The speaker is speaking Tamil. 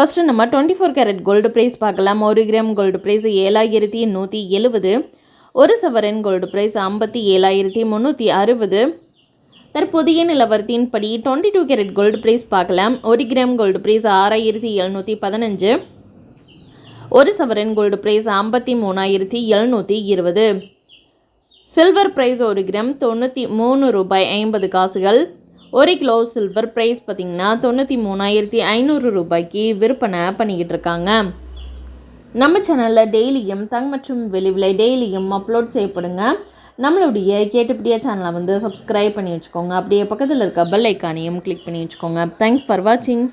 ஃபஸ்ட்டு நம்ம twenty four carat gold price பார்க்கலாம். ஒரு கிராம் கோல்டு ப்ரைஸ் ஏழாயிரத்தி நூற்றி எழுபது ஒரு சவரன் கோல்டு ப்ரைஸ் ஐம்பத்தி ஏழாயிரத்தி முந்நூற்றி அறுபது. தற்போதைய நிலவரத்தின்படி twenty two carat gold price பார்க்கலாம். ஒரு கிராம் கோல்டு ப்ரைஸ் ஆறாயிரத்தி எழுநூற்றி பதினஞ்சு. ஒரு சவரன் கோல்டு ப்ரைஸ் ஐம்பத்தி மூணாயிரத்தி எழுநூற்றி இருபது. சில்வர் ப்ரைஸ் ஒரு கிராம் தொண்ணூற்றி மூணு ரூபாய் ஐம்பது காசுகள். ஒரு கிலோ சில்வர் ப்ரைஸ் பார்த்திங்கன்னா தொண்ணூற்றி மூணாயிரத்தி ஐநூறு ரூபாய்க்கு விற்பனை பண்ணிக்கிட்டு இருக்காங்க நம்ம சேனலில் டெய்லியும் தங் மற்றும் வெளி விலை டெய்லியும் அப்லோட் செய்யப்படுங்க. நம்மளுடைய கேட்டுப்படியா சேனலை வந்து சப்ஸ்கிரைப் பண்ணி வச்சுக்கோங்க. அப்படியே பக்கத்தில் இருக்க பெல் ஐக்கானையும் கிளிக் பண்ணி வச்சுக்கோங்க. தேங்க்ஸ் ஃபார் வாட்சிங்